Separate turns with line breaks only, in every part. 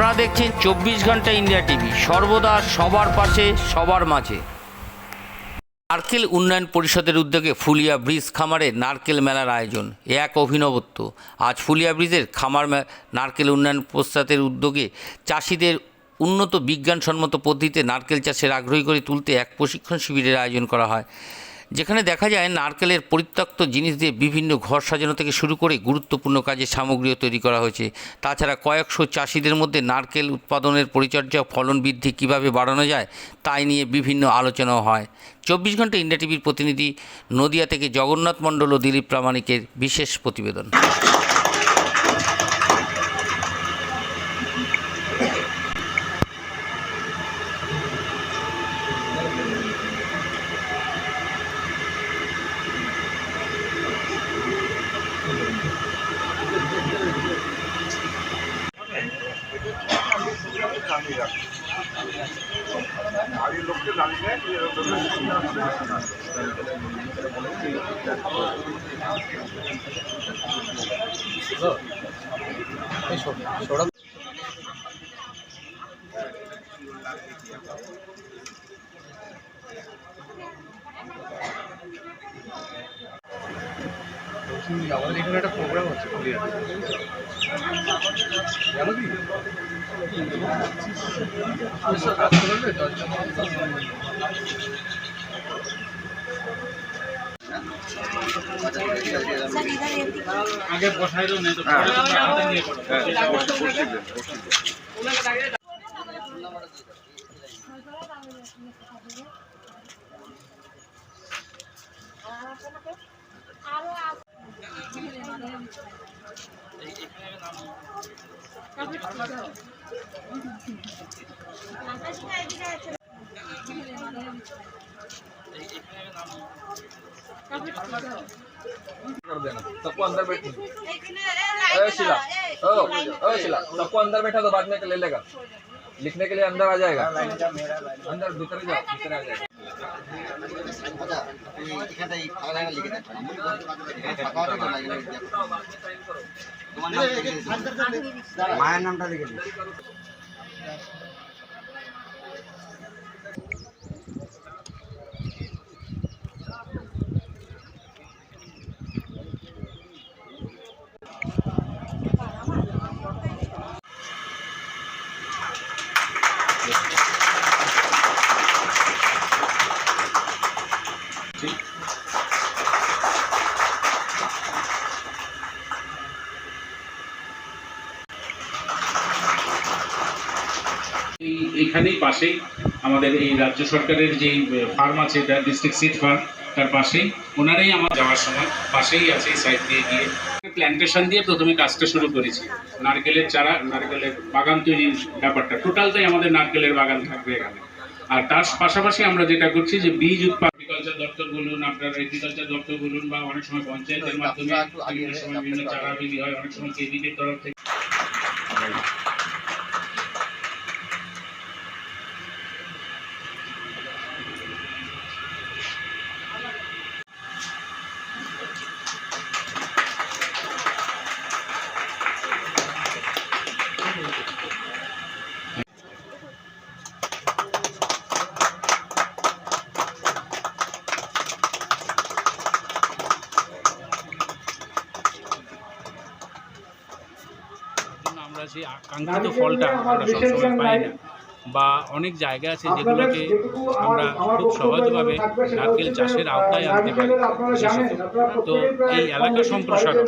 আপনারা দেখছেন চব্বিশ ঘণ্টা ইন্ডিয়া টিভি। সর্বদা সবার পাশে, সবার মাঝে। নারকেল উন্নয়ন পরিষদের উদ্যোগে ফুলিয়া ব্রিজ খামারে নারকেল মেলার আয়োজন। এ এক অভিনবত্ব। আজ ফুলিয়া ব্রিজের খামার নারকেল উন্নয়ন প্রস্তাতের উদ্যোগে চাষিদের উন্নত বিজ্ঞানসম্মত পদ্ধতিতে নারকেল চাষের আগ্রহী করে তুলতে এক প্রশিক্ষণ শিবিরের আয়োজন করা হয়। যেখানে দেখা যায় নারকেলের পরিত্যক্ত জিনিস দিয়ে বিভিন্ন ঘর সাজানো থেকে শুরু করে গুরুত্বপূর্ণ কাজের সামগ্রীও তৈরি করা হয়েছে। তাছাড়া কয়েকশো চাষিদের মধ্যে নারকেল উৎপাদনের পরিচর্যা ফলন বৃদ্ধি কীভাবে বাড়ানো যায়, তাই নিয়ে বিভিন্ন আলোচনাও হয়। চব্বিশ ঘণ্টা ইন্ডিয়া টিভির প্রতিনিধি নদিয়া থেকে জগন্নাথ মণ্ডল ও দিলীপ প্রামাণিকের বিশেষ প্রতিবেদন।
বাড়ির লোককে জানিয়ে এই সৌরভ আমাদের এখানে একটা প্রোগ্রাম হচ্ছে পুরুলিয়াতে জানো কি? কাজ করবে
আগে বসাই দাও নাই তো। পরে
कर देना सबको अंदर बैठने शिला शिला सबको अंदर बैठा तो बाद में ले लेगा लिखने के लिए अंदर आ जाएगा। अंदर भीतर जाओ भीतर आ जाएगा।
মায়ের নামটা লিখে দিন।
এখানেই পাশেই আমাদের এই রাজ্য সরকারের যে ফার্ম আছে এটা ডিস্ট্রিক্ট সিড ফার্ম তার পাশেই। ওনারাই আমার যাওয়ার সময় পাশেই আছে এই সাইড দিয়ে গিয়ে। প্ল্যান্টেশন দিয়ে প্রথমে কাজটা শুরু করেছি। নারকেলের চারা, নারকেলের বাগান তৈরির ব্যাপারটা। টোটালটাই আমাদের নারকেলের বাগান থাকবে এখানে। আর তার পাশাপাশি আমরা যেটা করছি যে বীজ উৎপাদন এগ্রিকালচার দপ্তর বলুন, আপনার এগ্রিকালচার দপ্তর বলুন, বা অনেক সময় পঞ্চায়েতের মাধ্যমে বিভিন্ন সময় বিভিন্ন চারা তৈরি হয়, অনেক সময় কেভিদের তরফ থেকে। জন্য আকাঙ্ক্ষিত কাঙ্ক্ষিত ফলটা আমরা সবসময় পাই না। বা অনেক জায়গা আছে যেগুলোকে আমরা খুব সহজভাবে নারকেল চাষের আওতায় আনতে পারি। তো এই এলাকা সম্প্রসারণ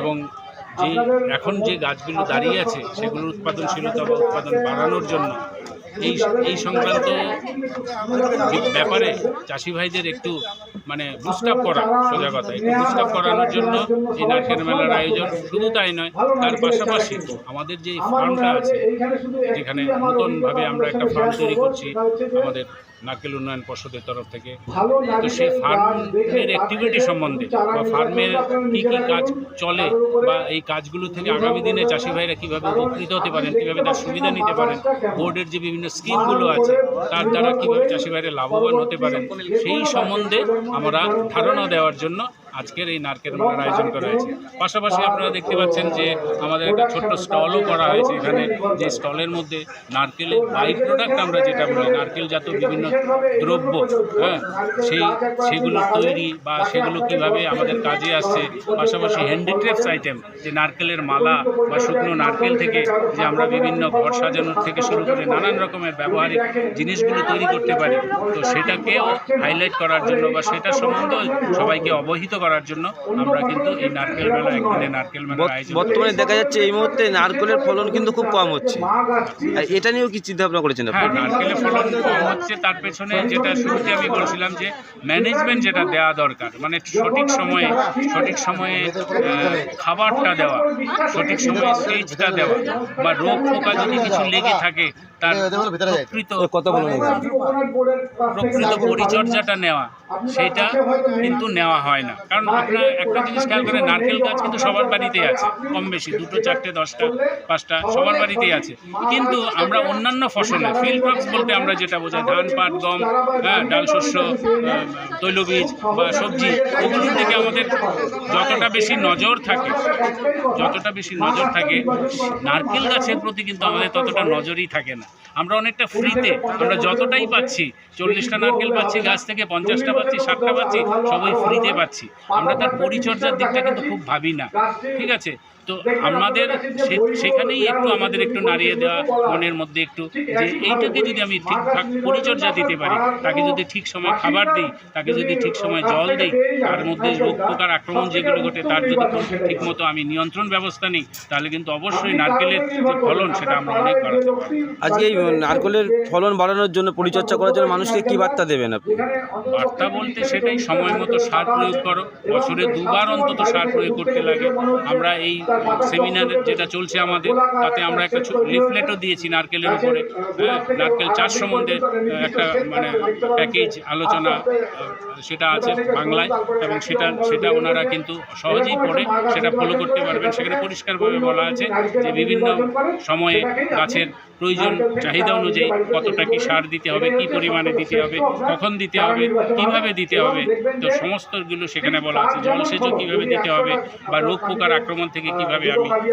এবং যে এখন যে গাছগুলো দাঁড়িয়ে আছে সেগুলোর উৎপাদনশীলতা বা উৎপাদন বাড়ানোর জন্য এই এই সংক্রান্ত ব্যাপারে চাষি ভাইদের একটু মানে বুস্টাপ করা, সোজা কথা, একটু বুস্টাপ করানোর জন্য এই নারকেল মেলার আয়োজন শুধু তাই নয়, তার পাশাপাশি আমাদের যে ফার্মটা আছে, যেখানে নতুনভাবে আমরা একটা ফার্ম তৈরি করছি, আমাদের নারকেল উন্নয়ন পর্ষদের তরফ থেকে। তো সেই ফার্মের অ্যাক্টিভিটি সম্বন্ধে বা ফার্মের কী কী কাজ চলে বা এই কাজগুলো থেকে আগামী দিনে চাষি ভাইরা কীভাবে উপকৃত হতে পারেন কীভাবে তার সুবিধা নিতে পারেন বোর্ডের যে বিভিন্ন স্কিমগুলো আছে তার দ্বারা কীভাবে চাষি ভাইরা লাভবান হতে পারেন সেই সম্বন্ধে আমরা ধারণা দেওয়ার জন্য আজকের এই নারকেল মেলার আয়োজন করা হয়েছে। পাশাপাশি আপনারা দেখতে পাচ্ছেন যে আমাদের একটা ছোট্ট স্টলও করা হয়েছে। এখানে যে স্টলের মধ্যে নারকেলের বাই প্রোডাক্ট আমরা যেটা বলি নারকেল নারকেলজাত বিভিন্ন দ্রব্য হ্যাঁ সেই সেগুলো তৈরি বা সেগুলো কীভাবে আমাদের কাজে আসছে। পাশাপাশি হ্যান্ডিক্রাফটস আইটেম যে নারকেলের মালা বা শুকনো নারকেল থেকে যে আমরা বিভিন্ন ঘর সাজানোর থেকে শুরু করে নানান রকমের ব্যবহারিক জিনিসগুলো তৈরি করতে পারি। তো সেটাকেও হাইলাইট করার জন্য বা সেটা সম্বন্ধে সবাইকে অবহিত করার জন্য আমরা কিন্তু এই নারকেল মেলা একদিনে নারকেল মেলার আয়োজন
বর্তমানে দেখা যাচ্ছে এই মুহূর্তে নারকেলের ফলন কিন্তু খুব কম হচ্ছে। আর এটা নিয়েও কি চিন্তা ভাবনা করেছেন
হ্যাঁ নারকেলের ফলন কম হচ্ছে তার পেছনে যেটা শুরুতে আমি বলছিলাম যে ম্যানেজমেন্ট যেটা দেওয়া দরকার মানে সঠিক সময়ে সঠিক সময়ে খাবারটা দেওয়া সঠিক সময়ে সেচটা দেওয়া বা রোগ পোকা যদি কিছু লেগে থাকে তার প্রকৃত প্রকৃত পরিচর্যাটা নেওয়া সেটা কিন্তু নেওয়া হয় না। কারণ আপনার একটা জিনিস খেয়াল করে নারকেল গাছ কিন্তু সবার বাড়িতেই আছে, কম বেশি, দুটো, চারটে, দশটা, পাঁচটা, সবার বাড়িতেই আছে। কিন্তু আমরা অন্যান্য ফসলে ফিল্ড ক্রপস বলতে আমরা যেটা বোঝাই, ধান, পাট, গম হ্যাঁ ডাল, শস্য তৈলবীজ বা সবজি, ওগুলোর দিকে আমাদের যতটা বেশি নজর থাকে, যতটা বেশি নজর থাকে, নারকেল গাছের প্রতি কিন্তু আমাদের ততটা নজরই থাকে না। আমরা অনেকটা ফ্রিতে আমরা যতটাই পাচ্ছি, চল্লিশটা নারকেল পাচ্ছি, গাছ থেকে পঞ্চাশটা পাচ্ছি, ষাটটা পাচ্ছি, সবাই ফ্রিতে পাচ্ছি। আমরা তার পরিচর্যার দিকটা কিন্তু খুব ভাবি না। ঠিক আছে? তো আমাদের সে- সেখানেই একটু আমাদের একটু নাড়িয়ে দেওয়া মনের মধ্যে একটু যে এইটাকে যদি আমি ঠিকঠাক পরিচর্যা দিতে পারি তাকে যদি ঠিক সময় খাবার দিই তাকে যদি ঠিক সময় জল দিই তার মধ্যে রোগ পোকার আক্রমণ যেগুলো ঘটে তার যদি ঠিক মতো আমি নিয়ন্ত্রণ ব্যবস্থা নিই তাহলে কিন্তু অবশ্যই নারকেলের যে ফলন সেটা আমরা অনেক বাড়াতে পারি
আজকে এই নারকেলের ফলন বাড়ানোর জন্য পরিচর্যা করার জন্য মানুষকে কি বার্তা দেবেন আপনি?
বার্তা বলতে সেটাই সময় মতো সার প্রয়োগ করো বছরে দুবার অন্তত সার প্রয়োগ করতে লাগে। আমরা এই সেমিনার যেটা চলছে। আমাদের তাতে আমরা একটা লিফলেটও দিয়েছি নারকেলের উপরে। হ্যাঁ নারকেল চাষ সম্বন্ধে একটা মানে প্যাকেজ আলোচনা সেটা আছে বাংলায় এবং সেটা সেটা ওনারা কিন্তু সহজেই পড়ে সেটা ফলো করতে পারবেন। সেখানে পরিষ্কারভাবে বলা আছে যে বিভিন্ন সময়ে গাছের প্রয়োজন চাহিদা অনুযায়ী কতটা কি সার দিতে হবে কি পরিমাণে দিতে হবে কখন দিতে হবে কীভাবে দিতে হবে তো সমস্তগুলো সেখানে বলা আছে। জলসেচও কীভাবে দিতে হবে বা রোগ পোকার আক্রমণ থেকে কীভাবে আমি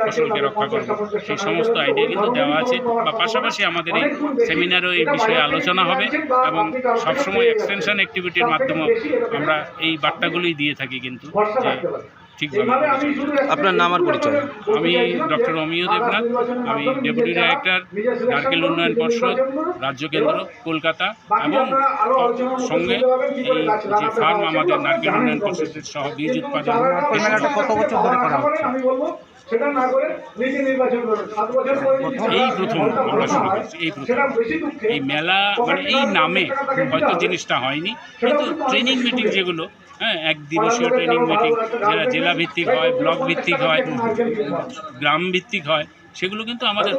ফসলকে রক্ষা করব। সেই সমস্ত আইডিয়া কিন্তু দেওয়া আছে বা পাশাপাশি আমাদের এই সেমিনারও এই বিষয়ে আলোচনা হবে এবং সবসময় এক্সটেনশন অ্যাক্টিভিটির মাধ্যমে আমরা এই বার্তাগুলোই দিয়ে থাকি কিন্তু যে ঠিকভাবে।
আপনার নাম আর পরিচয়?
আমি ডক্টর অমিয় দেবনাথ আমি ডেপুটি ডাইরেক্টর নারকেল উন্নয়ন পর্ষদ রাজ্য কেন্দ্র কলকাতা এবং সঙ্গে এই যে ফার্ম আমাদের নারকেল উন্নয়ন পর্ষদের সহ বীজ উৎপাদন
কত বছর ধরে করা হচ্ছে।
এই প্রথম আমরা শুরু করছি এই প্রথম। এই মেলা মানে এই নামে হয়তো জিনিসটা হয়নি কিন্তু ট্রেনিং মিটিং যেগুলো হ্যাঁ এক দিবসীয় ট্রেনিং মিটিং যেটা জেলা ভিত্তিক হয় ব্লক ভিত্তিক হয় গ্রাম ভিত্তিক হয় সেগুলো কিন্তু আমাদের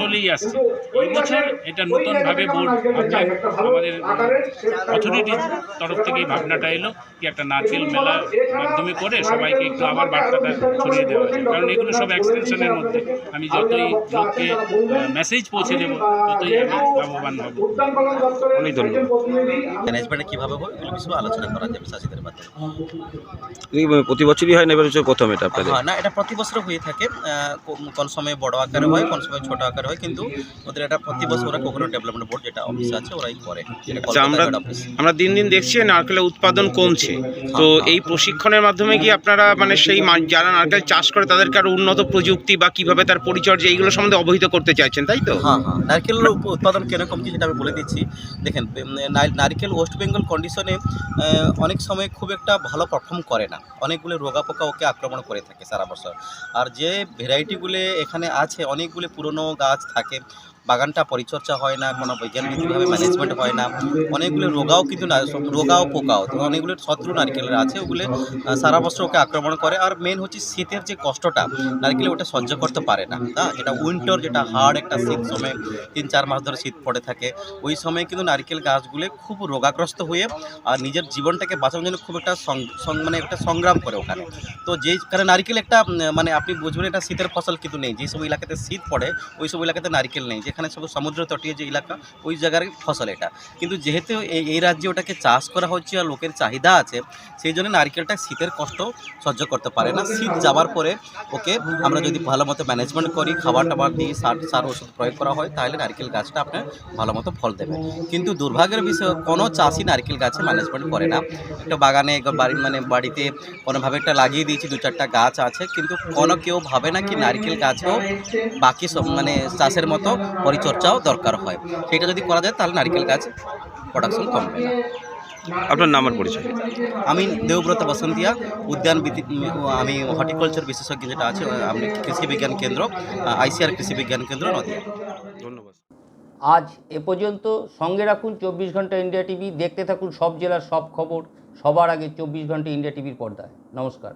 চলেই আসছে। এই বছর এটা নতুনভাবে বোর্ড আমাদের অথরিটির তরফ থেকে ভাবনাটা এলো কি একটা নারকেল মেলার মাধ্যমে করে সবাইকে একটু আবার বার্তাটা ছড়িয়ে দেওয়া যায়। কারণ এগুলো সব এক্সটেনশনের মধ্যে। আমি যতই লোককে মেসেজ পৌঁছে দেবো ততই আমি লাভবান হব।
অনেক ধন্যবাদ।
ম্যানেজমেন্টে কীভাবে হবে? এগুলো বিষয়ে আলোচনা করা যাবে চাষিদের মাধ্যমে।
প্রতি বছরই হয় না এবার হচ্ছে প্রথম এটা আপনাদের?
হ্যাঁ না এটা প্রতি বছর হয়ে থাকে। কোন সময় বড় আকারে হয় কোন সময় ছোট আকারে হয় কিন্তু ওদের একটা প্রতি বছর ওরা কোকোনাট ডেভেলপমেন্ট বোর্ড যেটা অফিস আছে ওরাই করে।
আচ্ছা, আমরা আমরা দিন দিন দেখছি নারকেলের উৎপাদন কমছে। তো এই প্রশিক্ষণের মাধ্যমে কি আপনারা মানে সেই যারা নারকেল চাষ করে তাদেরকে আরও উন্নত প্রযুক্তি বা কীভাবে তার পরিচর্যা এইগুলো সম্বন্ধে অবহিত করতে চাইছেন তাই তো?
হ্যাঁ হ্যাঁ। নারকেলের উৎপাদন কেন কমছে সেটা আমি বলে দিচ্ছি। দেখেন নারকেল ওয়েস্ট বেঙ্গল কন্ডিশনে অনেক সময় খুব একটা ভালো পারফর্ম করে না। অনেকগুলো রোগা পোকা ওকে আক্রমণ করে থাকে সারা বছর। আর যে ভ্যারাইটিগুলো এখানে আছে অনেকগুলি পুরনো গাছ থাকে। বাগানটা পরিচর্যা হয় না, কোনো বৈজ্ঞানিকভাবে ম্যানেজমেন্ট হয় না। অনেকগুলো রোগাও কিন্তু না রোগাও পোকাও। তো অনেকগুলো শত্রু নারকেলের আছে, ওগুলো সারা বছর ওকে আক্রমণ করে। আর মেন হচ্ছে শীতের যে কষ্টটা, নারকেল ওটা সহ্য করতে পারে না হ্যাঁ যেটা উইন্টার যেটা হার্ড একটা শীত সময়, তিন চার মাস ধরে শীত পড়ে থাকে। ওই সময় কিন্তু নারকেল গাছগুলো খুব রোগাগ্রস্ত হয়ে, আর নিজের জীবনটাকে বাঁচানোর জন্য খুব একটা মানে একটা সংগ্রাম করে ওখানে। তো যেই, কারণে নারকেল একটা মানে আপনি বুঝবেন এটা শীতের ফসল কিন্তু নেই। যে সব এলাকাতে শীত পড়ে, ওই সব এলাকাতে নারকেল নেই। যেখানে সব সমুদ্র তটীয় যে এলাকা, ওই জায়গার ফসল এটা। কিন্তু যেহেতু এই রাজ্যে ওটাকে চাষ করা হচ্ছে আর লোকের চাহিদা আছে, সেই জন্য নারকেলটা শীতের কষ্ট সহ্য করতে পারে না। শীত যাওয়ার পরে ওকে আমরা যদি ভালো মতো ম্যানেজমেন্ট করি, খাবার টাবার দিয়ে সার সার ওষুধ প্রয়োগ করা হয়, তাহলে নারকেল গাছটা আপনার ভালো মতো ফল দেবে। কিন্তু দুর্ভাগ্যের বিষয়, কোনো চাষি নারকেল গাছে ম্যানেজমেন্ট করে না। একটা বাগানে বাড়ি মানে বাড়িতে কোনোভাবে একটা লাগিয়ে দিয়েছি, দু চারটা গাছ আছে, কিন্তু কোনো কেউ ভাবে না কি নারকেল গাছও বাকি সব মানে চাষের মতো পরিচর্যাও দরকার হয়। সেটা যদি করা যায় তাহলে নারকেল গাছ প্রোডাকশন কমবে না।
আপনার নাম আর পরিচয়?
আমি দেবব্রত বসন্তিয়া উদ্যান বিধি- আমি হর্টিকালচার বিশেষজ্ঞ যেটা আছে আমি কৃষি বিজ্ঞান কেন্দ্র আইসিআর কৃষি বিজ্ঞান কেন্দ্র নদীয়া।
ধন্যবাদ।
আজ এ পর্যন্ত সঙ্গে রাখুন চব্বিশ ঘণ্টা ইন্ডিয়া টিভি দেখতে থাকুন সব জেলার সব খবর সবার আগে চব্বিশ ঘণ্টা ইন্ডিয়া টিভির পর্দায়। নমস্কার।